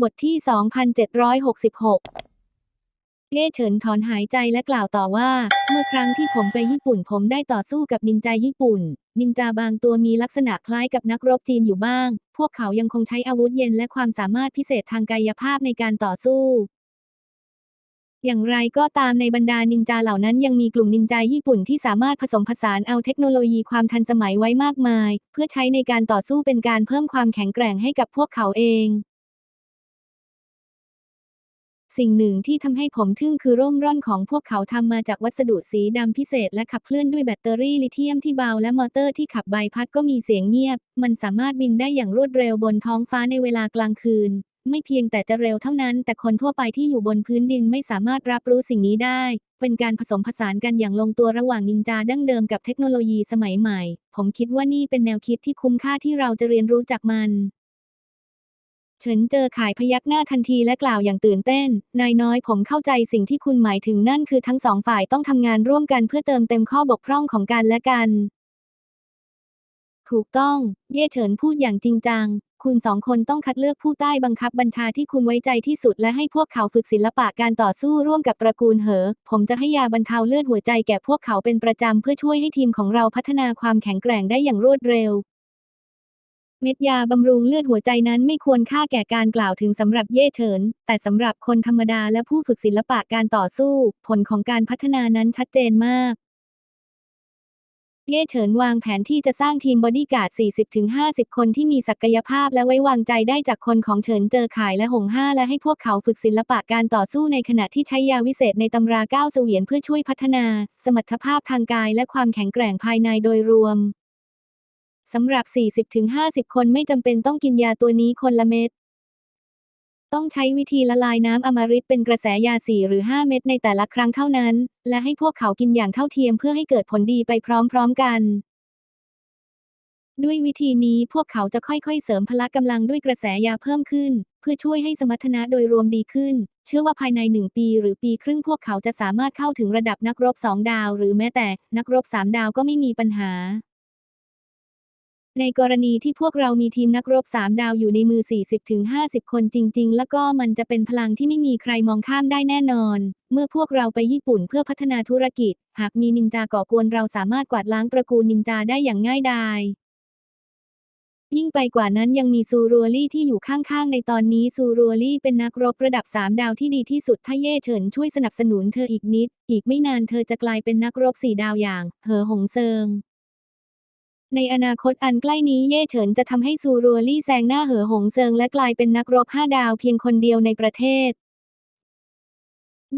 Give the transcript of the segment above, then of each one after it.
บทที่ 2766เย่เฉินถอนหายใจและกล่าวต่อว่า เมื่อครั้งที่ผมไปญี่ปุ่นผมได้ต่อสู้กับนินจาญี่ปุ่น นินจาบางตัวมีลักษณะคล้ายกับนักรบจีนอยู่บ้าง พวกเขายังคงใช้อาวุธเย็นและความสามารถพิเศษทางกายภาพในการต่อสู้ อย่างไรก็ตามในบรรดานินจาเหล่านั้นยังมีกลุ่มนินจาญี่ปุ่นที่สามารถผสมผสานเอาเทคโนโลยีความทันสมัยไว้มากมาย เพื่อใช้ในการต่อสู้เป็นการเพิ่มความแข็งแกร่งให้กับพวกเขาเอง สิ่งหนึ่งที่ทำให้ผมทึ่งคือร่มร่อนของพวกเขาทำมาจากวัสดุสีดำพิเศษและขับเคลื่อนด้วยแบตเตอรี่ลิเธียมที่เบาและมอเตอร์ที่ขับใบพัดก็มีเสียงเงียบ มันสามารถบินได้อย่างรวดเร็วบนท้องฟ้าในเวลากลางคืน ไม่เพียงแต่จะเร็วเท่านั้น แต่คนทั่วไปที่อยู่บนพื้นดินไม่สามารถรับรู้สิ่งนี้ได้ เป็นการผสมผสานกันอย่างลงตัวระหว่างนินจาดั้งเดิมกับเทคโนโลยีสมัยใหม่ ผมคิดว่านี่เป็นแนวคิดที่คุ้มค่าที่เราจะเรียนรู้จากมัน เฉินเจอขายพยักหน้าทันทีและกล่าวอย่างตื่นเต้น นายน้อยผมเข้าใจสิ่งที่คุณหมายถึงนั่นคือทั้งสองฝ่ายต้องทำงานร่วมกันเพื่อเติมเต็มข้อบกพร่องของกันและกัน ถูกต้อง เย่เฉินพูดอย่างจริงจัง คุณสองคนต้องคัดเลือกผู้ใต้บังคับบัญชาที่คุณไว้ใจที่สุดและให้พวกเขาฝึกศิลปะการต่อสู้ร่วมกับตระกูลเหอ ผมจะให้ยาบรรเทาเลือดหัวใจแก่พวกเขาเป็นประจำเพื่อช่วยให้ทีมของเราพัฒนาความแข็งแกร่งได้อย่างรวดเร็ว เม็ดยาบำรุงเลือดหัวใจนั้นไม่ควรค่าแก่การกล่าวถึงสำหรับเย่เฉิน แต่สำหรับคนธรรมดาและผู้ฝึกศิลปะการต่อสู้ ผลของการพัฒนานั้นชัดเจนมาก เย่เฉินวางแผนที่จะสร้างทีมบอดี้การ์ด 40-50 คนที่มีศักยภาพและไว้วางใจได้จากคนของเฉินเจอข่ายและหงห้าและให้พวกเขาฝึกศิลปะการต่อสู้ในขณะที่ใช้ยาวิเศษในตำราก้าวเสวียนเพื่อช่วยพัฒนา สมรรถภาพทางกายและความแข็งแกร่งภายในโดยรวม สำหรับ 40-50 คนไม่จำเป็นต้องกินยาตัวนี้คนละเม็ด ต้องใช้วิธีละลายน้ำอมฤตเป็นกระแสยา 4 หรือ 5 เม็ดในแต่ละครั้งเท่านั้น และให้พวกเขากินอย่างเท่าเทียมเพื่อให้เกิดผลดีไปพร้อมๆกันด้วยวิธีนี้พวกเขาจะค่อยๆ เสริมพละกำลังด้วยกระแสยาเพิ่มขึ้น เพื่อช่วยให้สมรรถนะโดยรวมดีขึ้น เชื่อว่าภายในหนึ่งปีหรือปีครึ่งพวกเขาจะสามารถเข้าถึงระดับนักรบสองดาว หรือแม้แต่นักรบสามดาวก็ไม่มีปัญหา ในกรณีที่พวกเรามีทีมนักรบสามดาวอยู่ในมือ 40-50 คนจริง ๆ แล้วก็มันจะเป็นพลังที่ไม่มีใครมองข้ามได้แน่นอน เมื่อพวกเราไปญี่ปุ่นเพื่อพัฒนาธุรกิจ หากมีนินจาก่อกวนเราสามารถกวาดล้างตระกูลนินจาได้อย่างง่ายดาย ยิ่งไปกว่านั้นยังมีซูรัวลี่ที่อยู่ข้างๆ ในตอนนี้ซูรัวลี่เป็นนักรบระดับ 3 ดาวที่ดีที่สุดถ้าเย่เฉินช่วยสนับสนุนเธออีกนิด อีกไม่นานเธอจะกลายเป็นนักรบสี่ดาวอย่าง เหอหงเซิง ในอนาคตอันใกล้นี้เย่เฉินจะทำให้ซูรัวลี่แซงหน้าเหอหงเซิงและกลายเป็นนักรบห้าดาวเพียงคนเดียวในประเทศ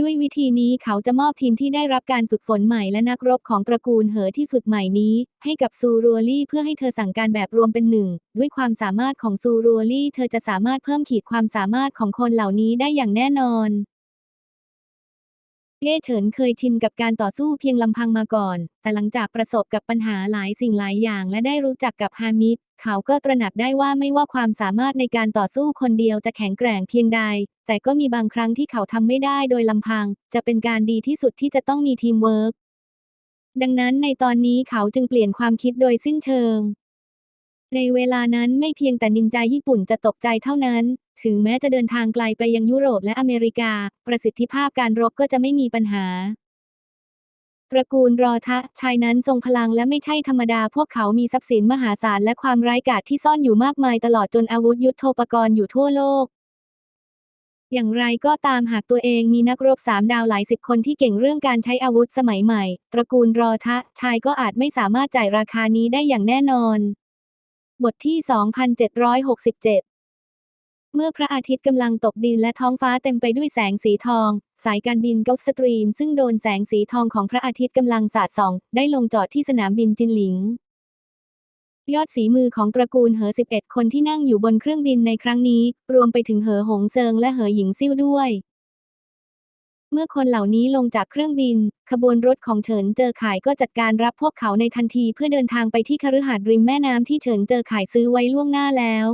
ด้วยวิธีนี้เขาจะมอบทีมที่ได้รับการฝึกฝนใหม่และนักรบของตระกูลเหอที่ฝึกใหม่นี้ ให้กับซูรัวลี่เพื่อให้เธอสั่งการแบบรวมเป็นหนึ่ง ด้วยความสามารถของซูรัวลี่เธอจะสามารถเพิ่มขีดความสามารถของคนเหล่านี้ได้อย่างแน่นอน เย่เฉินเคยชินกับการต่อสู้เพียงลำพังมาก่อน แต่หลังจากประสบกับปัญหาหลายสิ่งหลายอย่างและได้รู้จักกับฮามิด เขาก็ตระหนักได้ว่าไม่ว่าความสามารถในการต่อสู้คนเดียวจะแข็งแกร่งเพียงใด แต่ก็มีบางครั้งที่เขาทำไม่ได้โดยลำพัง จะเป็นการดีที่สุดที่จะต้องมีทีมเวิร์กดังนั้นในตอนนี้เขาจึงเปลี่ยนความคิดโดยสิ้นเชิงในเวลานั้นไม่เพียงแต่นินจาญี่ปุ่นจะตกใจเท่านั้น ถึงแม้จะเดินทางไกลไปยังยุโรปและอเมริกา ประสิทธิภาพการรบก็จะไม่มีปัญหา ตระกูลรอทะชายนั้นทรงพลังและไม่ใช่ธรรมดา พวกเขามีทรัพย์สินมหาศาลและความร้ายกาจที่ซ่อนอยู่มากมายตลอดจนอาวุธยุทโธปกรณ์อยู่ทั่วโลก อย่างไรก็ตามหากตัวเองมีนักรบสามดาวหลายสิบคนที่เก่งเรื่องการใช้อาวุธสมัยใหม่ ตระกูลรอทะชายก็อาจไม่สามารถจ่ายราคานี้ได้อย่างแน่นอน บทที่ 2767 เมื่อพระอาทิตย์กำลังตกดินและท้องฟ้าเต็มไปด้วยแสงสีทอง สายการบินกอล์ฟสตรีมซึ่งโดนแสงสีทองของพระอาทิตย์กำลังสาดส่อง ได้ลงจอดที่สนามบินจินหลิง ยอดฝีมือของตระกูลเหอ 11 คนที่นั่งอยู่บนเครื่องบินในครั้งนี้ รวมไปถึงเหอหงเซิงและเหอหญิงซิ่วด้วย เมื่อคนเหล่านี้ลงจากเครื่องบิน ขบวนรถของเฉินเจอข่ายก็จัดการรับพวกเขาในทันทีเพื่อเดินทางไปที่คฤหาสน์ริมแม่น้ำที่เฉินเจอข่ายซื้อไว้ล่วงหน้าแล้ว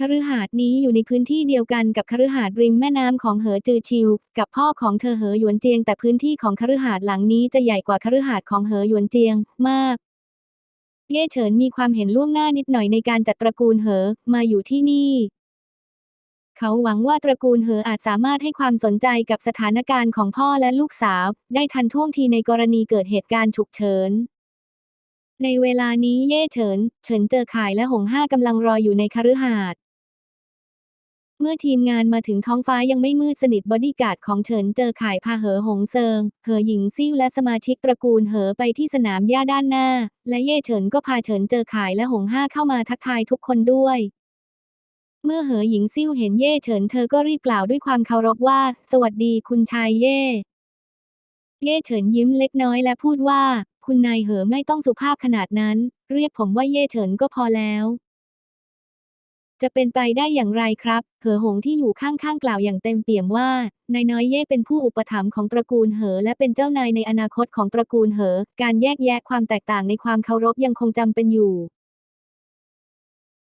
คฤหาสน์นี้อยู่ในพื้นที่เดียวกันกับคฤหาสน์ริมแม่น้ำของเหอจือชิว กับพ่อของเธอเหอหยวนเจียง แต่พื้นที่ของคฤหาสน์หลังนี้จะใหญ่กว่าคฤหาสน์ของเหอหยวนเจียงมากเย่เฉินมีความเห็นล่วงหน้านิดหน่อยในการจัดตระกูลเหอมาอยู่ที่นี่ เขาหวังว่าตระกูลเหออาจสามารถให้ความสนใจกับสถานการณ์ของพ่อและลูกสาว ได้ทันท่วงทีในกรณีเกิดเหตุการณ์ฉุกเฉินในเวลานี้เย่เฉิน เฉินเจอข่ายและหงห้ากำลังรออยู่ในคฤหาสน์ มื่อทีมงานมาถึงท้องฟ้ายังไม่มืดสนิทบอดี้การ์ดของเฉินเจอข่ายพาเหอหงเซิง เหอหญิงซิ่วและสมาชิกตระกูลเหอไปที่สนามหญ้าด้านหน้า และเย่เฉินก็พาเฉินเจอข่ายและหงห้าเข้ามาทักทายทุกคนด้วย เมื่อเหอหญิงซิ่วเห็นเย่เฉินเธอก็รีบกล่าวด้วยความเคารพว่า สวัสดีคุณชายเย่ เย่เฉินยิ้มเล็กน้อยและพูดว่า คุณนายเหอไม่ต้องสุภาพขนาดนั้น เรียกผมว่าเย่เฉินก็พอแล้ว จะเป็นไปได้อย่างไรครับ เหอหงที่อยู่ข้างๆกล่าวอย่างเต็มเปี่ยมว่านายน้อยเย่เป็นผู้อุปถัมภ์ของตระกูลเหอ และเป็นเจ้านายในอนาคตของตระกูลเหอ การแยกแยะความแตกต่างในความเคารพยังคงจำเป็นอยู่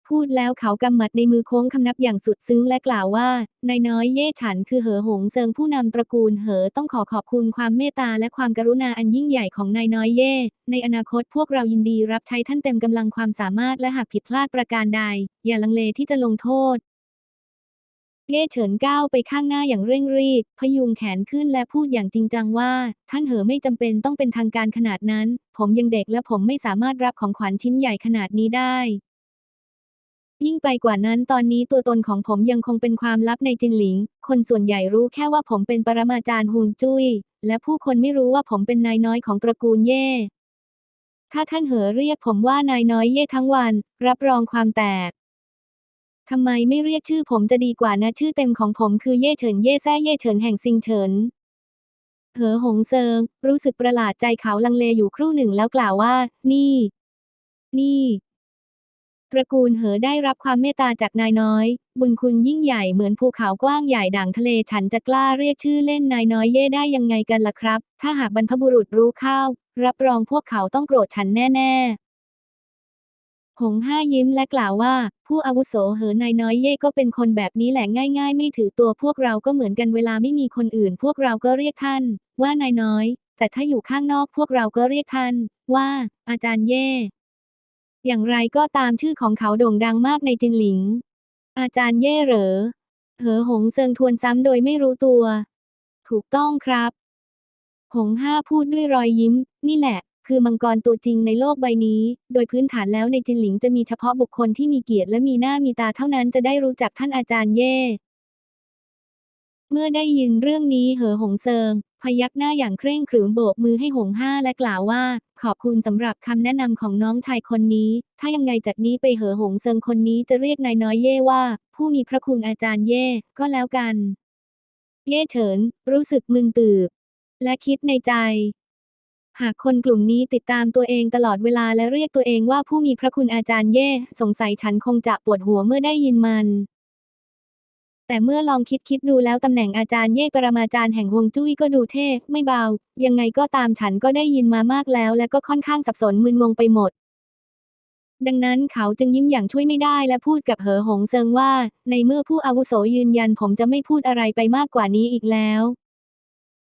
พูดแล้วเขากำหมัดในมือโค้งคำนับอย่างสุดซึ้งและกล่าวว่านายน้อยเย่ฉันคือเหอหงเซิงผู้นำตระกูลเหอต้องขอขอบคุณความเมตตาและความกรุณาอันยิ่งใหญ่ของนายน้อยเย่ ในอนาคตพวกเรายินดีรับใช้ท่านเต็มกำลังความสามารถและหากผิดพลาดประการใด อย่าลังเลที่จะลงโทษเย่เฉินก้าวไปข้างหน้าอย่างเร่งรีบ พยุงแขนขึ้นและพูดอย่างจริงจังว่า ท่านเหอไม่จำเป็นต้องเป็นทางการขนาดนั้น ผมยังเด็กและผมไม่สามารถรับของขวัญชิ้นใหญ่ขนาดนี้ได้ ยิ่งไปกว่านั้นตอนนี้ตัวตนของผมยังคงเป็นความลับในจินหลิง คนส่วนใหญ่รู้แค่ว่าผมเป็นปรมาจารย์ฮวงจุ้ย และผู้คนไม่รู้ว่าผมเป็นนายน้อยของตระกูลเย่ ถ้าท่านเหอเรียกผมว่านายน้อยเย่ทั้งวัน รับรองความแตกทำไมไม่เรียกชื่อผมจะดีกว่านะชื่อเต็มของผมคือเย่เฉินเย่แซ่เย่เฉินแห่งซิงเฉินเหอหงเซิง รู้สึกประหลาดใจเขาลังเลอยู่ครู่หนึ่งแล้วกล่าวว่า นี่ นี่ ตระกูลเหอได้รับความเมตตาจากนายน้อย บุญคุณยิ่งใหญ่เหมือนภูเขากว้างใหญ่ด่างทะเลฉันจะกล้าเรียกชื่อเล่นนายน้อยเย่ได้ยังไงกันล่ะครับ ถ้าหากบรรพบุรุษรู้เข้า รับรองพวกเขาต้องโกรธฉันแน่ ๆ หงห้ายิ้มและกล่าวว่า ผู้อาวุโสเหอนายน้อยเย่ก็เป็นคนแบบนี้แหละง่าย ๆ ไม่ถือตัวพวกเราก็เหมือนกันเวลาไม่มีคนอื่น พวกเราก็เรียกท่าน ว่านายน้อย แต่ถ้าอยู่ข้างนอกพวกเราก็เรียกท่าน ว่า อาจารย์เย่ อย่างไรก็ตามชื่อของเขาโด่งดังมากในจินหลิง อาจารย์เย่เหรอ เหอหงเซิงทวนซ้ำโดยไม่รู้ตัว ถูกต้องครับ หงห้าพูดด้วยรอยยิ้ม นี่แหละ คือมังกรตัวจริงในโลกใบนี้ โดยพื้นฐานแล้วในจินหลิงจะมีเฉพาะบุคคลที่มีเกียรติและมีหน้ามีตาเท่านั้นจะได้รู้จักท่านอาจารย์เย่ เมื่อได้ยินเรื่องนี้เหอหงเซิง พยักหน้าอย่างเคร่งขรึมโบกมือให้หงห้าและกล่าวว่า ขอบคุณสำหรับคำแนะนำของน้องชายคนนี้ ถ้ายังไงจากนี้ไปเหอหงเซิงคนนี้จะเรียกนายน้อยเย่ว่า ผู้มีพระคุณอาจารย์เย่ก็แล้วกัน เย่เฉิน รู้สึกมึนตืบ และคิดในใจ หากคนกลุ่มนี้ติดตามตัวเองตลอดเวลาและเรียกตัวเองว่าผู้มีพระคุณอาจารย์เย่สงสัยฉันคงจะปวดหัวเมื่อได้ยินมัน แต่เมื่อลองคิดคิดดูแล้วตำแหน่งอาจารย์เย่ปรมาจารย์แห่งฮวงจุ้ยก็ดูเท่ไม่เบา ยังไงก็ตามฉันก็ได้ยินมามากแล้ว และก็ค่อนข้างสับสนมึนงงไปหมด ดังนั้นเขาจึงยิ้มอย่างช่วยไม่ได้และพูดกับเหอหงเซิงว่า ในเมื่อผู้อาวุโสยืนยันผมจะไม่พูดอะไรไปมากกว่านี้อีกแล้ว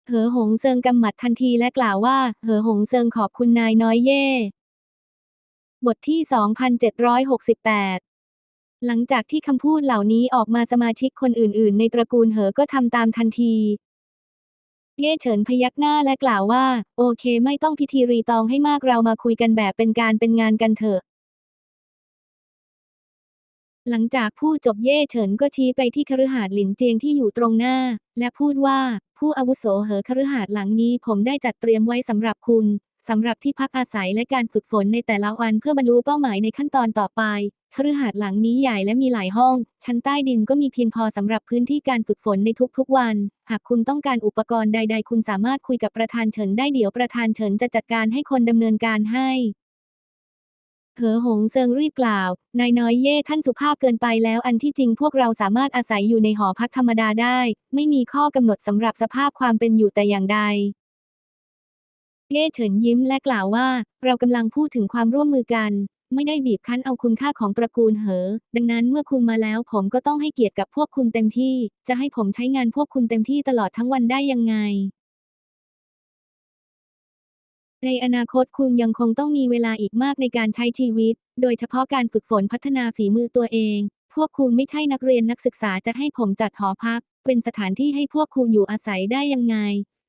เหอหงเซิงกำหมัดทันทีและกล่าวว่าเหอหงเซิงขอบคุณนายน้อยเย่ บทที่ 2768 หลังจากที่คำพูดเหล่านี้ออกมาสมาชิกคนอื่นๆ ในตระกูลเหอก็ทำตามทันที เย่เฉินพยักหน้าและกล่าวว่า โอเคไม่ต้องพิธีรีตองให้มากเรามาคุยกันแบบเป็นการเป็นงานกันเถอะหลังจากพูดจบเย่เฉินก็ชี้ไปที่คฤหาสน์หลินเจียงที่อยู่ตรงหน้า และพูดว่า ผู้อาวุโสเหอคฤหาสน์หลังนี้ผมได้จัดเตรียมไว้สำหรับคุณ สำหรับที่พักอาศัยและการฝึกฝนในแต่ละวันเพื่อบรรลุเป้าหมายในขั้นตอนต่อไปคฤหาสน์หลังนี้ใหญ่และมีหลายห้อง ชั้นใต้ดินก็มีเพียงพอสำหรับพื้นที่การฝึกฝนในทุกๆวัน หากคุณต้องการอุปกรณ์ใด ๆ คุณสามารถคุยกับประธานเฉินได้เดี๋ยวประธานเฉินจะจัดการให้คนดำเนินการให้เหอหงเซิงรีบกล่าว นายน้อยเย่ท่านสุภาพเกินไปแล้วอันที่จริงพวกเราสามารถอาศัยอยู่ในหอพักธรรมดาได้ ไม่มีข้อกำหนดสำหรับสภาพความเป็นอยู่แต่อย่างใด เย่เฉินยิ้มและกล่าวว่า เรากำลังพูดถึงความร่วมมือกัน ไม่ได้บีบคั้นเอาคุณค่าของตระกูลเหอ ดังนั้นเมื่อคุณมาแล้วผมก็ต้องให้เกียรติกับพวกคุณเต็มที่ จะให้ผมใช้งานพวกคุณเต็มที่ตลอดทั้งวันได้ยังไง ในอนาคตคุณยังคงต้องมีเวลาอีกมากในการใช้ชีวิต โดยเฉพาะการฝึกฝนพัฒนาฝีมือตัวเองพพวกคุณไม่ใช่นักเรียนนักศึกษาจะให้ผมจัดหอพัก เป็นสถานที่ให้พวกคุณอยู่อาศัยได้ยังไง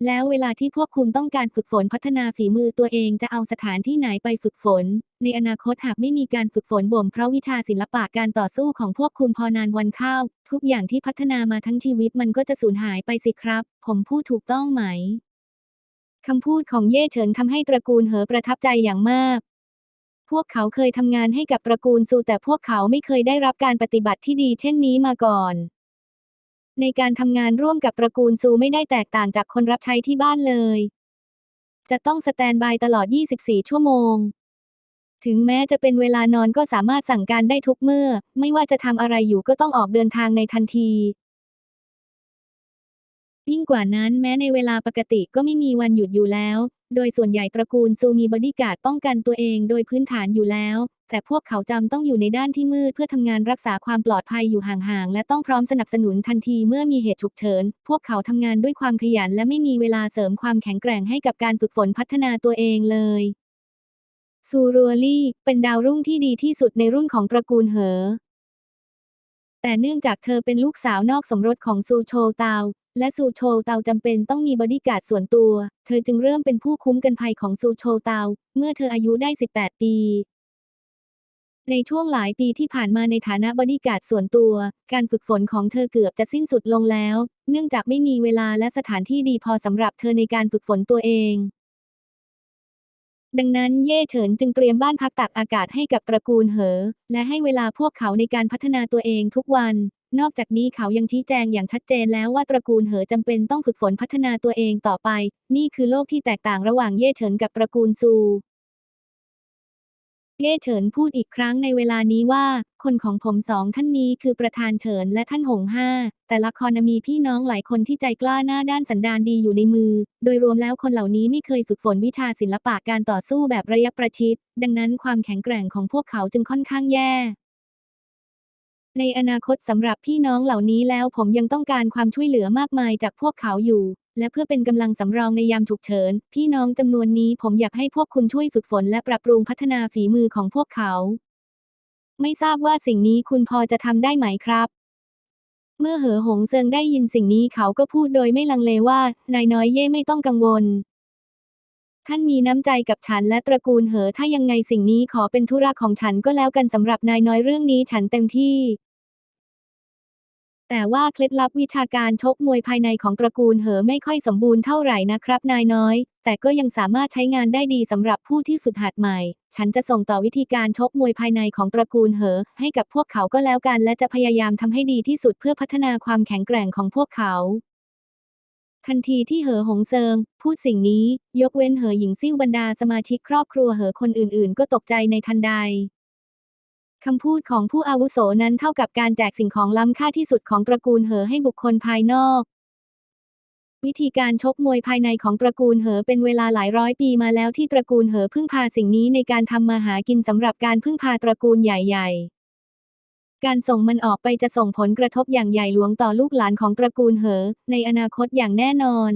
แล้วเวลาที่พวกคุณต้องการฝึกฝนพัฒนาฝีมือตัวเองจะเอาสถานที่ไหนไปฝึกฝน ในอนาคตหากไม่มีการฝึกฝนบ่มเพราะวิชาศิลปะการต่อสู้ของพวกคุณพอนานวันเข้า ทุกอย่างที่พัฒนามาทั้งชีวิตมันก็จะสูญหายไปสิครับ ผมพูดถูกต้องไหม คำพูดของเย่เฉินทำให้ตระกูลเหอประทับใจอย่างมาก พวกเขาเคยทำงานให้กับตระกูลซูแต่พวกเขาไม่เคยได้รับการปฏิบัติที่ดีเช่นนี้มาก่อน ในการทำงานร่วมกับตระกูลซูไม่ได้แตกต่างจากคนรับใช้ที่บ้านเลย จะต้องสแตนบายตลอด 24 ชั่วโมง ถึงแม้จะเป็นเวลานอนก็สามารถสั่งการได้ทุกเมื่อ ไม่ว่าจะทำอะไรอยู่ก็ต้องออกเดินทางในทันทียิ่งกว่านั้นแม้ในเวลาปกติก็ไม่มีวันหยุดอยู่แล้ว โดยส่วนใหญ่ตระกูลซูมีบอดี้การ์ดป้องกันตัวเองโดยพื้นฐานอยู่แล้ว แต่พวกเขาจำต้องอยู่ในด้านที่มืดเพื่อทำงานรักษาความปลอดภัยอยู่ห่างๆ และต้องพร้อมสนับสนุนทันทีเมื่อมีเหตุฉุกเฉิน พวกเขาทำงานด้วยความขยันและไม่มีเวลาเสริมความแข็งแกร่งให้กับการฝึกฝนพัฒนาตัวเองเลยซูรัวลี่เป็นดาวรุ่งที่ดีที่สุดในรุ่นของตระกูลเหอแต่เนื่องจากเธอเป็นลูกสาวนอกสมรสของซูโชเตา และซูโชเตาจำเป็นต้องมีบอดี้การ์ดส่วนตัว เธอจึงเริ่มเป็นผู้คุ้มกันภัยของซูโชเตา เมื่อเธออายุได้ 18 ปี ในช่วงหลายปีที่ผ่านมาในฐานะบอดี้การ์ดส่วนตัว การฝึกฝนของเธอเกือบจะสิ้นสุดลงแล้ว เนื่องจากไม่มีเวลาและสถานที่ดีพอสำหรับเธอในการฝึกฝนตัวเอง ดังนั้นเย่เฉินจึงเตรียมบ้านพักตากอากาศให้กับตระกูลเหอ และให้เวลาพวกเขาในการพัฒนาตัวเองทุกวัน นอกจากนี้เขายังชี้แจงอย่างชัดเจนแล้วว่าตระกูลเหอจำเป็นต้องฝึกฝนพัฒนาตัวเองต่อไป นี่คือโลกที่แตกต่างระหว่างเย่เฉินกับตระกูลซู เย่เฉินพูดอีกครั้งในเวลานี้ว่า คนของผมสองท่านนี้คือประธานเฉินและท่านหงห้า แต่ละครมีพี่น้องหลายคนที่ใจกล้าหน้าด้านสันดานดีอยู่ในมือ โดยรวมแล้วคนเหล่านี้ไม่เคยฝึกฝนวิชาศิลปะการต่อสู้แบบระยะประชิด ดังนั้นความแข็งแกร่งของพวกเขาจึงค่อนข้างแย่ในอนาคตสำหรับพี่น้องเหล่านี้แล้วผมยังต้องการความช่วยเหลือมากมายจากพวกเขาอยู่ และเพื่อเป็นกำลังสำรองในยามฉุกเฉิน พี่น้องจำนวนนี้ผมอยากให้พวกคุณช่วยฝึกฝนและปรับปรุงพัฒนาฝีมือของพวกเขา ไม่ทราบว่าสิ่งนี้คุณพอจะทำได้ไหมครับ เมื่อเหอหงเซิงได้ยินสิ่งนี้เขาก็พูดโดยไม่ลังเลว่านายน้อยเย่ไม่ต้องกังวล ท่านมีน้ำใจกับฉันและตระกูลเหอถ้ายังไงสิ่งนี้ขอเป็นธุระของฉันก็แล้วกันสำหรับนายน้อยเรื่องนี้ฉันเต็มที่ แต่ว่าเคล็ดลับวิชาการชกมวยภายในของตระกูลเหอไม่ค่อยสมบูรณ์เท่าไหร่นะครับนายน้อย แต่ก็ยังสามารถใช้งานได้ดีสำหรับผู้ที่ฝึกหัดใหม่ ฉันจะส่งต่อวิธีการชกมวยภายในของตระกูลเหอ ให้กับพวกเขาก็แล้วกันและจะพยายามทำให้ดีที่สุดเพื่อพัฒนาความแข็งแกร่งของพวกเขาทันทีที่เหอหงเซิง พูดสิ่งนี้ ยกเว้นเหอหญิงซิ่วบรรดาสมาชิกครอบครัวเหอคนอื่นๆ ก็ตกใจในทันใด คำพูดของผู้อาวุโสนั้นเท่ากับการแจกสิ่งของล้ำค่าที่สุดของตระกูลเหอให้บุคคลภายนอก วิธีการชกมวยภายในของตระกูลเหอเป็นเวลาหลายร้อยปีมาแล้วที่ตระกูลเหอพึ่งพาสิ่งนี้ในการทำมาหากินสำหรับการพึ่งพาตระกูลใหญ่ ๆการส่งมันออกไปจะส่งผลกระทบอย่างใหญ่หลวงต่อลูกหลานของตระกูลเหอ ในอนาคตอย่างแน่นอน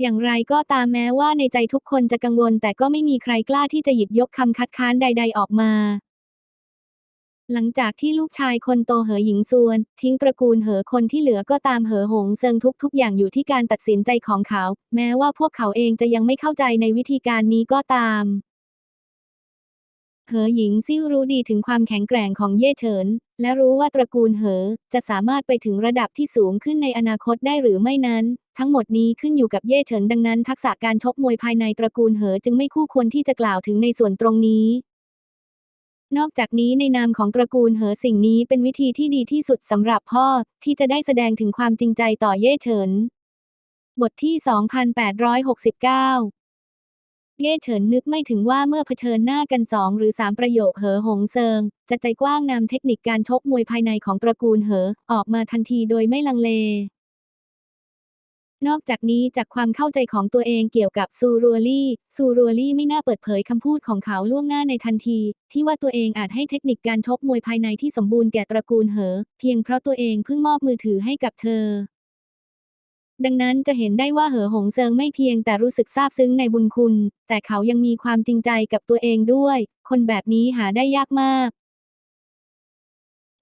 อย่างไรก็ตามแม้ว่าในใจทุกคนจะกังวลแต่ก็ไม่มีใครกล้าที่จะหยิบยกคำคัดค้านใด ๆ ออกมา หลังจากที่ลูกชายคนโตเหอหญิงซวน ทิ้งตระกูลเหอคนที่เหลือก็ตามเหอหงเซิงทุกๆ อย่างอยู่ที่การตัดสินใจของเขา แม้ว่าพวกเขาเองจะยังไม่เข้าใจในวิธีการนี้ก็ตามเหอหญิงซิ่วรู้ดีถึงความแข็งแกร่งของเย่เฉิน และรู้ว่าตระกูลเหอ จะสามารถไปถึงระดับที่สูงขึ้นในอนาคตได้หรือไม่นั้น ทั้งหมดนี้ขึ้นอยู่กับเย่เฉินดังนั้น ทักษะการชกมวยภายในตระกูลเหอจึงไม่คู่ควรที่จะกล่าวถึงในส่วนตรงนี้ นอกจากนี้ในนามของตระกูลเหอสิ่งนี้เป็นวิธีที่ดีที่สุดสำหรับพ่อที่จะได้แสดงถึงความจริงใจต่อเย่เฉิน บทที่ 2869 เย่เฉินนึกไม่ถึงว่าเมื่อเผชิญหน้ากันสองหรือสามประโยคเหอหงเซิง จะใจกว้างนำเทคนิคการชกมวยภายในของตระกูลเหอออกมาทันทีโดยไม่ลังเล นอกจากนี้จากความเข้าใจของตัวเองเกี่ยวกับซูรัวลี่ ซูรัวลี่ไม่น่าเปิดเผยคำพูดของเขาล่วงหน้าในทันที ที่ว่าตัวเองอาจให้เทคนิคการชกมวยภายในที่สมบูรณ์แก่ตระกูลเหอ เพียงเพราะตัวเองเพิ่งมอบมือถือให้กับเธอ ดังนั้นจะเห็นได้ว่าเหอหงเซิงไม่เพียงแต่รู้สึกซาบซึ้งในบุญคุณ แต่เขายังมีความจริงใจกับตัวเองด้วย คนแบบนี้หาได้ยากมาก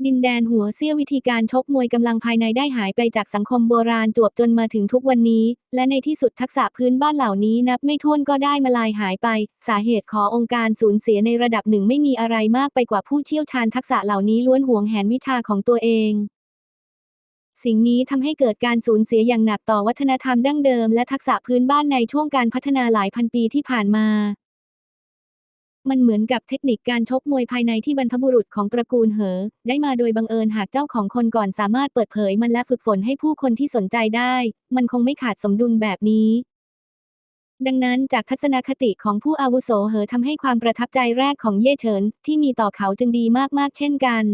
ดินแดนหัวเสี้ยววิธีการชกมวยกำลังภายในได้หายไปจากสังคมโบราณจวบจนมาถึงทุกวันนี้ และในที่สุดทักษะพื้นบ้านเหล่านี้นับไม่ถ้วนก็ได้มาลายหายไป สาเหตุขอองค์การสูญเสียในระดับหนึ่งไม่มีอะไรมากไปกว่าผู้เชี่ยวชาญทักษะเหล่านี้ล้วนห่วงแหนวิชาของตัวเอง สิ่งนี้ทำให้เกิดการสูญเสียอย่างหนักต่อวัฒนธรรมดั้งเดิมและทักษะพื้นบ้านในช่วงการพัฒนาหลายพันปีที่ผ่านมา มันเหมือนกับเทคนิคการชกมวยภายในที่บรรพบุรุษของตระกูลเหอ ได้มาโดยบังเอิญหากเจ้าของคนก่อนสามารถเปิดเผยมันและฝึกฝนให้ผู้คนที่สนใจได้ มันคงไม่ขาดสมดุลแบบนี้ ดังนั้นจากทัศนคติของผู้อาวุโสเหอทำให้ความประทับใจแรกของเย่เฉินที่มีต่อเขาจึงดีมากๆ เช่นกัน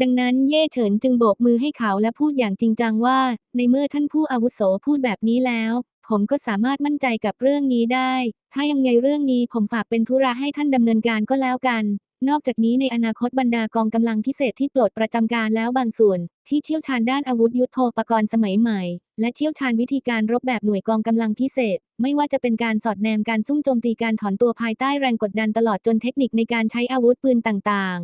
ดังนั้นเย่เฉินจึงโบกมือให้เขาและพูดอย่างจริงจังว่า ในเมื่อท่านผู้อาวุโสพูดแบบนี้แล้ว ผมก็สามารถมั่นใจกับเรื่องนี้ได้ ถ้ายังไงเรื่องนี้ผมฝากเป็นธุระให้ท่านดำเนินการก็แล้วกัน นอกจากนี้ในอนาคตบรรดากองกำลังพิเศษที่ปลดประจำการแล้วบางส่วน ที่เชี่ยวชาญด้านอาวุธยุทโธปกรณ์สมัยใหม่ และเชี่ยวชาญวิธีการรบแบบหน่วยกองกำลังพิเศษ ไม่ว่าจะเป็นการสอดแนมการซุ่มโจมตีการถอนตัวภายใต้แรงกดดันตลอดจนเทคนิคในการใช้อาวุธปืนต่าง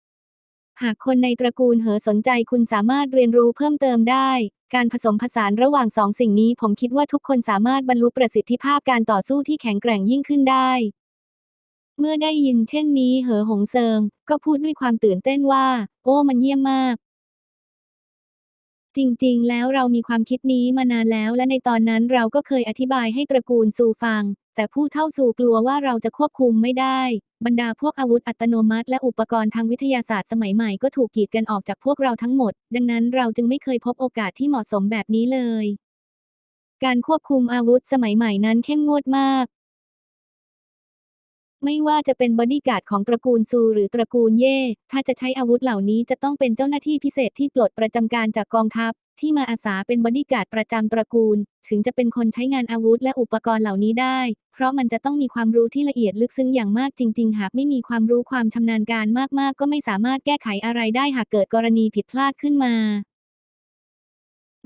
ๆหากคนในตระกูลเหอสนใจคุณสามารถเรียนรู้เพิ่มเติมได้ การผสมผสานระหว่างสองสิ่งนี้ผมคิดว่าทุกคนสามารถบรรลุประสิทธิภาพการต่อสู้ที่แข็งแกร่งยิ่งขึ้นได้ เมื่อได้ยินเช่นนี้เหอหงเซิง ก็พูดด้วยความตื่นเต้นว่า โอ้มันเยี่ยมมาก จริง ๆ แล้วเรามีความคิดนี้มานานแล้ว และในตอนนั้นเราก็เคยอธิบายให้ตระกูลซูฟัง แต่ผู้เท่าซูกลัวว่าเราจะควบคุมไม่ได้ บรรดาพวกอาวุธอัตโนมัติและอุปกรณ์ทางวิทยาศาสตร์สมัยใหม่ก็ถูกกีดกันออกจากพวกเราทั้งหมด ดังนั้นเราจึงไม่เคยพบโอกาสที่เหมาะสมแบบนี้เลย การควบคุมอาวุธสมัยใหม่นั้นเข้มงวดมาก ไม่ว่าจะเป็นบอดี้การ์ดของตระกูลซูหรือตระกูลเย่ ถ้าจะใช้อาวุธเหล่านี้จะต้องเป็นเจ้าหน้าที่พิเศษที่ปลดประจำการจากกองทัพ ที่มาอาสาเป็นบอดี้การ์ดประจำตระกูล ถึงจะเป็นคนใช้งานอาวุธและอุปกรณ์เหล่านี้ได้ เพราะมันจะต้องมีความรู้ที่ละเอียดลึกซึ้งอย่างมากจริง ๆ หากไม่มีความรู้ความชำนาญการมากๆ ก็ไม่สามารถแก้ไขอะไรได้หากเกิดกรณีผิดพลาดขึ้นมา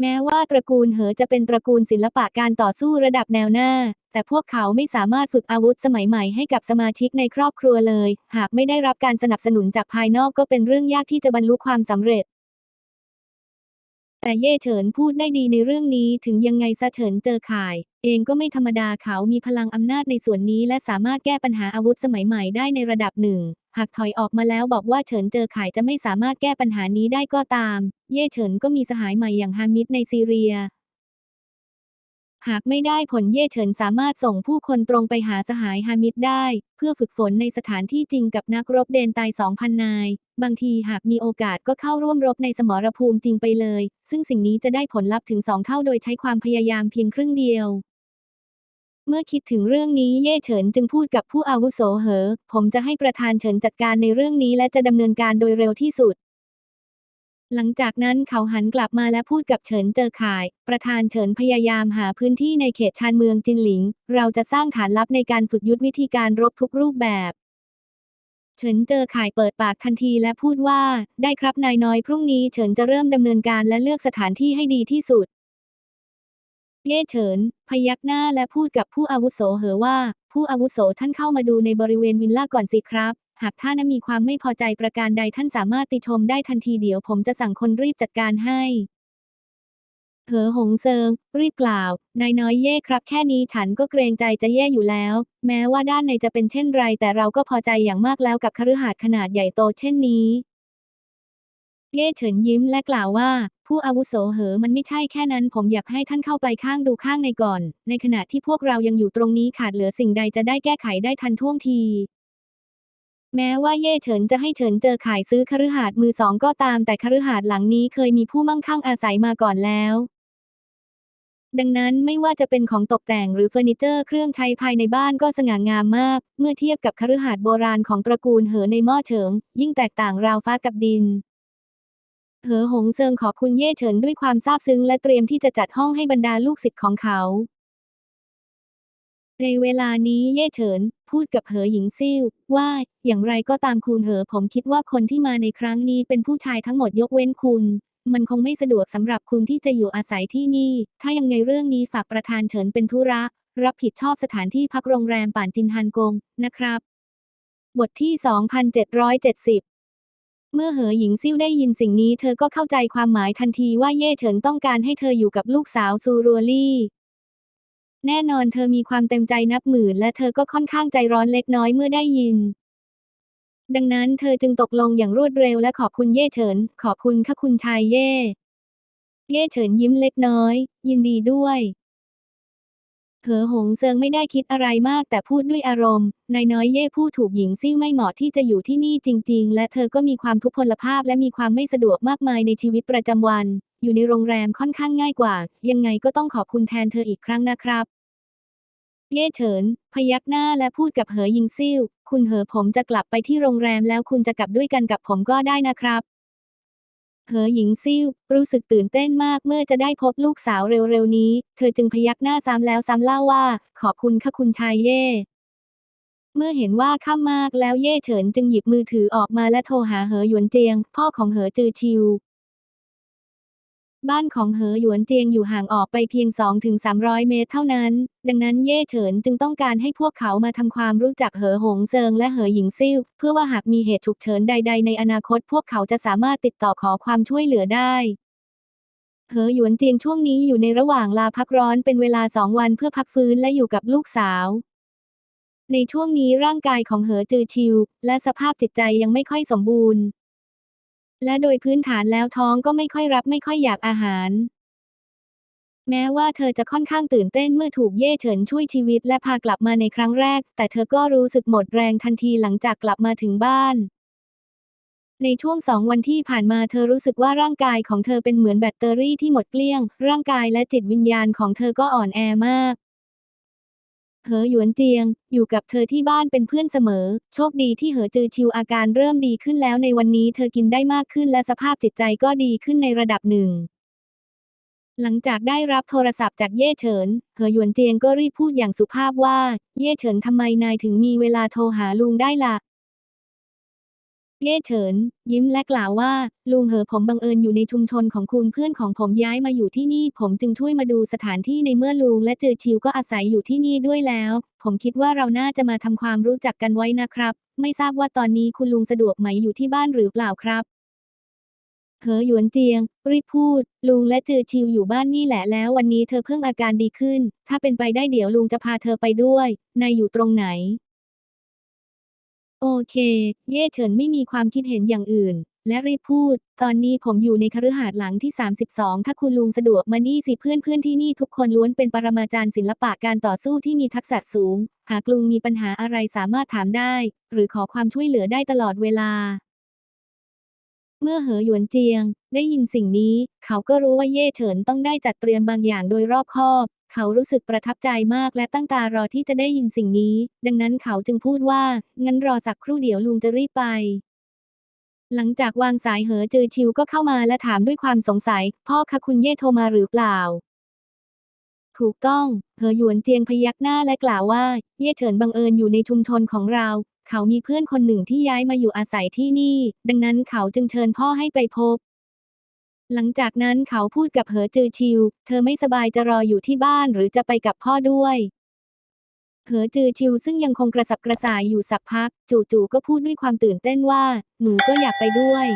แม้ว่าตระกูลเหอจะเป็นตระกูลศิลปะการต่อสู้ระดับแนวหน้า แต่พวกเขาไม่สามารถฝึกอาวุธสมัยใหม่ให้กับสมาชิกในครอบครัวเลย หากไม่ได้รับการสนับสนุนจากภายนอกก็เป็นเรื่องยากที่จะบรรลุความสำเร็จ แต่เย่เฉินพูดได้ดีในเรื่องนี้ถึงยังไงซะเฉินเจอข่าย เองก็ไม่ธรรมดาเขามีพลังอำนาจในส่วนนี้และสามารถแก้ปัญหาอาวุธสมัยใหม่ได้ในระดับหนึ่ง หากถอยออกมาแล้วบอกว่าเฉินเจอข่ายจะไม่สามารถแก้ปัญหานี้ได้ก็ตาม เย่เฉินก็มีสหายใหม่อย่างฮามิดในซีเรีย หากไม่ได้ผลเย่เฉินสามารถส่งผู้คนตรงไปหาสหายฮามิดได้ เพื่อฝึกฝนในสถานที่จริงกับนักรบเดนตาย2,000 นาย บางทีหากมีโอกาสก็เข้าร่วมรบในสมรภูมิจริงไปเลย ซึ่งสิ่งนี้จะได้ผลลัพธ์ถึงสองเท่าโดยใช้ความพยายามเพียงครึ่งเดียว เมื่อคิดถึงเรื่องนี้เย่เฉินจึงพูดกับผู้อาวุโสเหอ ผมจะให้ประธานเฉินจัดการในเรื่องนี้และจะดำเนินการโดยเร็วที่สุด หลังจากนั้นเขาหันกลับมาและพูดกับเฉินเจอข่าย ประธานเฉินพยายามหาพื้นที่ในเขตชานเมืองจินหลิง เราจะสร้างฐานลับในการฝึกยุทธวิธีการรบทุกรูปแบบเฉินเจอข่ายเปิดปากทันทีและพูดว่า ได้ครับนายน้อยพรุ่งนี้เฉินจะเริ่มดำเนินการและเลือกสถานที่ให้ดีที่สุด เย่เฉิน พยักหน้าและพูดกับผู้อาวุโสเหอว่า ผู้อาวุโสท่านเข้ามาดูในบริเวณวิลล่าก่อนสิครับ หากท่านมีความไม่พอใจประการใดท่านสามารถติชมได้ทันทีเดี๋ยวผมจะสั่งคนรีบจัดการให้เหอหงเซิง รีบกล่าว นายน้อยเย่ครับ แค่นี้ฉันก็เกรงใจจะแย่อยู่แล้ว แม้ว่าด้านในจะเป็นเช่นไร แต่เราก็พอใจอย่างมากแล้วกับคฤหาสน์ขนาดใหญ่โตเช่นนี้ เย่เฉินยิ้มและกล่าวว่า ผู้อาวุโสเหอมันไม่ใช่แค่นั้นผมอยากให้ท่านเข้าไปข้างดูข้างในก่อน ในขณะที่พวกเรายังอยู่ตรงนี้ขาดเหลือสิ่งใดจะได้แก้ไขได้ทันท่วงที แม้ว่าเย่เฉินจะให้เฉินเจอขายซื้อคฤหาสน์มือสองก็ตามแต่คฤหาสน์หลังนี้เคยมีผู้มั่งคั่งอาศัยมาก่อนแล้วดังนั้นไม่ว่าจะเป็นของตกแต่งหรือเฟอร์นิเจอร์เครื่องใช้ภายในบ้านก็สง่างามมาก เมื่อเทียบกับคฤหาสน์โบราณของตระกูลเหอในหม้อเฉิง ยิ่งแตกต่างราวฟ้ากับดิน เหอหงเซิงขอบคุณเย่เฉินด้วยความซาบซึ้งและเตรียมที่จะจัดห้องให้บรรดาลูกศิษย์ของเขา ในเวลานี้เย่เฉิน พูดกับเหอหญิงซิ่วว่า อย่างไรก็ตามคุณเหอผมคิดว่าคนที่มาในครั้งนี้เป็นผู้ชายทั้งหมดยกเว้นคุณ มันคงไม่สะดวกสำหรับคุณที่จะอยู่อาศัยที่นี่ ถ้ายังไงเรื่องนี้ฝากประธานเฉินเป็นธุระ รับผิดชอบสถานที่พักโรงแรมป่านจินฮันกงนะครับ บทที่ 2770 เมื่อเหอหญิงซิ่วได้ยินสิ่งนี้เธอก็เข้าใจความหมายทันทีว่าเย่เฉินต้องการให้เธออยู่กับลูกสาวซูรัวลี่แน่นอนเธอมีความเต็มใจนับหมื่นและเธอก็ค่อนข้างใจร้อนเล็กน้อยเมื่อได้ยิน ดังนั้นเธอจึงตกลงอย่างรวดเร็วและขอบคุณเย่เฉิน ขอบคุณค่ะคุณชายเย่ เย่เฉินยิ้มเล็กน้อย ยินดีด้วย เหอหงเซิงไม่ได้คิดอะไรมากแต่พูดด้วยอารมณ์ นายน้อยเย่ผู้ถูกหญิงซิ่วไม่เหมาะที่จะอยู่ที่นี่จริง ๆ และเธอก็มีความทุพพลภาพและมีความไม่สะดวกมากมายในชีวิตประจำวัน อยู่ในโรงแรมค่อนข้างง่ายกว่า ยังไงก็ต้องขอบคุณแทนเธออีกครั้งนะครับ เย่เฉิน พยักหน้าและพูดกับเหอหยิงซิ่ว คุณเหอผมจะกลับไปที่โรงแรมแล้วคุณจะกลับด้วยกันกับผมก็ได้นะครับ เหอหญิงซิ่วรู้สึกตื่นเต้นมากเมื่อจะได้พบลูกสาวเร็วๆนี้ เธอจึงพยักหน้าซ้ำแล้วซ้ำเล่าว่า ขอบคุณค่ะคุณชายเย่ เมื่อเห็นว่าข้ามากแล้วเย่เฉินจึงหยิบมือถือออกมาและโทรหาเหอหยวนเจียง พ่อของเหอจือชิว บ้านของเหอหยวนเจียงอยู่ห่างออกไปเพียง 2-300 เมตรเท่านั้น ดังนั้นเย่เฉินจึงต้องการให้พวกเขามาทำความรู้จักเหอหงเซิงและเหอหญิงซิ่วเพื่อว่าหากมีเหตุฉุกเฉินใด ๆ ในอนาคตพวกเขาจะสามารถติดต่อขอความช่วยเหลือได้เหอหยวนเจียงช่วงนี้อยู่ในระหว่างลาพักร้อนเป็นเวลาสองวันเพื่อพักฟื้นและอยู่กับลูกสาว ในช่วงนี้ร่างกายของเหอจือชิว และสภาพจิตใจยังไม่ค่อยสมบูรณ์ และโดยพื้นฐานแล้วท้องก็ไม่ค่อยรับไม่ค่อยอยากอาหาร แม้ว่าเธอจะค่อนข้างตื่นเต้นเมื่อถูกเย่เฉินช่วยชีวิตและพากลับมาในครั้งแรก แต่เธอก็รู้สึกหมดแรงทันทีหลังจากกลับมาถึงบ้าน ในช่วงสองวันที่ผ่านมาเธอรู้สึกว่าร่างกายของเธอเป็นเหมือนแบตเตอรี่ที่หมดเกลี้ยง ร่างกายและจิตวิญญาณของเธอก็อ่อนแอมาก เหอหยวนเจียง อยู่กับเธอที่บ้านเป็นเพื่อนเสมอ โชคดีที่เหอจือชิวอาการเริ่มดีขึ้นแล้วในวันนี้เธอกินได้มากขึ้นและสภาพจิตใจก็ดีขึ้นในระดับหนึ่ง หลังจากได้รับโทรศัพท์จากเย่เฉิน เหอหยวนเจียงก็รีบพูดอย่างสุภาพว่า เย่เฉินทำไมนายถึงมีเวลาโทรหาลุงได้ล่ะ เย่เฉิน ยิ้มและกล่าวว่า ลุงเหอผมบังเอิญอยู่ในชุมชนของคุณเพื่อนของผมย้ายมาอยู่ที่นี่ ผมจึงช่วยมาดูสถานที่ในเมื่อลุงและเจอชิวก็อาศัยอยู่ที่นี่ด้วยแล้ว ผมคิดว่าเราน่าจะมาทำความรู้จักกันไว้นะครับ ไม่ทราบว่าตอนนี้คุณลุงสะดวกไหมอยู่ที่บ้านหรือเปล่าครับเหอหยวนเจียง รีบพูด ลุงและเจอชิวอยู่บ้านนี่แหละแล้ววันนี้เธอเพิ่งอาการดีขึ้น ถ้าเป็นไปได้เดี๋ยวลุงจะพาเธอไปด้วย นายอยู่ตรงไหน โอเค เย่เฉินไม่มีความคิดเห็นอย่างอื่น และรีบพูด ตอนนี้ผมอยู่ในคฤหาสน์หลังที่ 32 ถ้าคุณลุงสะดวกมานี่สิเพื่อนเพื่อนๆที่นี่ทุกคนล้วนเป็นปรมาจารย์ศิลปะการต่อสู้ที่มีทักษะสูง หากลุงมีปัญหาอะไรสามารถถามได้ หรือขอความช่วยเหลือได้ตลอดเวลา เมื่อเหอหยวนเจียง ได้ยินสิ่งนี้ เขาก็รู้ว่าเย่เฉินต้องได้จัดเตรียมบางอย่างโดยรอบคอบ เขารู้สึกประทับใจมากและตั้งตารอที่จะได้ยินสิ่งนี้ ดังนั้นเขาจึงพูดว่า งั้นรอสักครู่เดี๋ยวลุงจะรีบไป หลังจากวางสายเหอเจอชิวก็เข้ามาและถามด้วยความสงสัย พ่อคะคุณเย่โทรมาหรือเปล่า ถูกต้อง เหอหยวนเจียงพยักหน้าและกล่าวว่า เย่เฉินบังเอิญอยู่ในชุมชนของเรา เขามีเพื่อนคนหนึ่งที่ย้ายมาอยู่อาศัยที่นี่ ดังนั้นเขาจึงเชิญพ่อให้ไปพบ หลังจากนั้นเขาพูดกับเหอจือชิว เธอไม่สบายจะรออยู่ที่บ้านหรือจะไปกับพ่อด้วยเหอจือชิวซึ่งยังคงกระสับกระส่ายอยู่สักพัก จู่ๆก็พูดด้วยความตื่นเต้นว่า หนูก็อยากไปด้วย